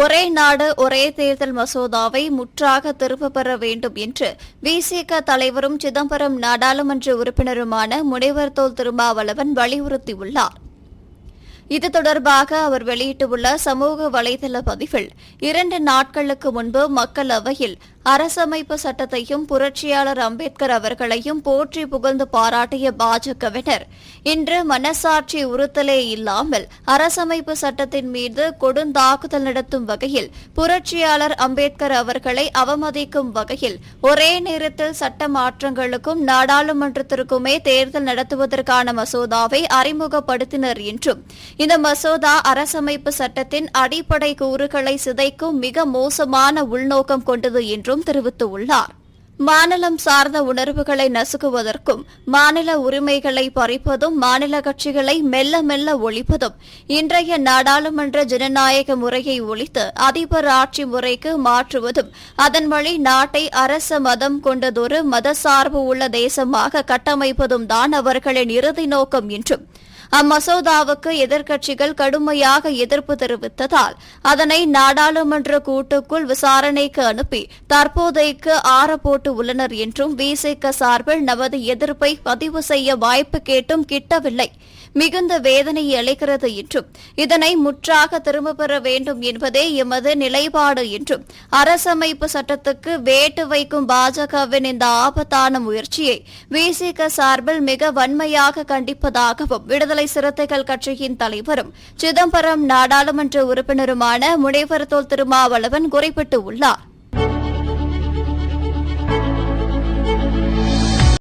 ஒரே நாடு ஒரே தேர்தல் மசோதாவை முற்றாக திரும்பப் பெற வேண்டும் என்று விசிக தலைவரும் சிதம்பரம் நாடாளுமன்ற உறுப்பினருமான முனைவர் தோல் திருமாவளவன் வலியுறுத்தியுள்ளார். இது தொடர்பாக அவர் வெளியிட்டுள்ள சமூக வலைதள பதிவில் இரண்டு நாட்களுக்கு முன்பு மக்களவையில் அரசமைப்பு சட்டத்தையும் புரட்சியாளர் அம்பேத்கர் அவர்களையும் போற்றி புகழ்ந்து பாராட்டிய பாஜகவினர். இன்று மனசாட்சி உறுத்தலே இல்லாமல் அரசமைப்பு சட்டத்தின் மீது கொடுந்தாக்குதல் நடத்தும் வகையில் புரட்சியாளர் அம்பேத்கர் அவர்களை அவமதிக்கும் வகையில் ஒரே நேரத்தில் சட்ட மாற்றங்களுக்கும் நாடாளுமன்றத்திற்குமே தேர்தல் நடத்துவதற்கான மசோதாவை அறிமுகப்படுத்தினர் என்றும் இந்த மசோதா அரசமைப்பு சட்டத்தின் அடிப்படை கூறுகளை சிதைக்கும் மிக மோசமான உள்நோக்கம் கொண்டது என்றும் என்றும் தெரிவித்துள்ளார். மாநிலம் சார்ந்த உணர்வுகளை நசுக்குவதற்கும் மாநில உரிமைகளை பறிப்பதும் மாநில கட்சிகளை மெல்ல மெல்ல ஒழிப்பதும் இன்றைய நாடாளுமன்ற ஜனநாயக முறையை ஒழித்து அதிபர் ஆட்சி முறைக்கு மாற்றுவதும் அதன் வழி நாட்டை அரச மதம் கொண்டதொரு மதசார்பு உள்ள தேசமாக கட்டமைப்பதும் தான் அவர்களின் இறுதி நோக்கம் என்றும் அம்மசோதாவுக்கு எதிர்க்கட்சிகள் கடுமையாக எதிர்ப்பு தெரிவித்ததால் அதனை நாடாளுமன்ற கூட்டுக்குள் விசாரணைக்கு அனுப்பி தற்போதைக்கு ஆறப்போட்டு உள்ளனர் என்றும் விசிக சார்பில் நமது எதிர்ப்பை பதிவு செய்ய வாய்ப்பு கேட்டும் கிட்டவில்லை. மிகுந்த வேதனை அளிக்கிறது என்றும் இதனை முற்றாக திரும்பப் பெற வேண்டும் என்பதே எமது நிலைப்பாடு என்றும் அரசமைப்பு சட்டத்துக்கு வேட்டு வைக்கும் பாஜகவின் இந்த ஆபத்தான முயற்சியை விசிக சார்பில் மிக வன்மையாக கண்டிப்பதாகவும் விடுதலை சிறுத்தைகள் கட்சியின் தலைவரும் சிதம்பரம் நாடாளுமன்ற உறுப்பினருமான முனைவர் தோல் திருமாவளவன் குறிப்பிட்டுள்ளார்.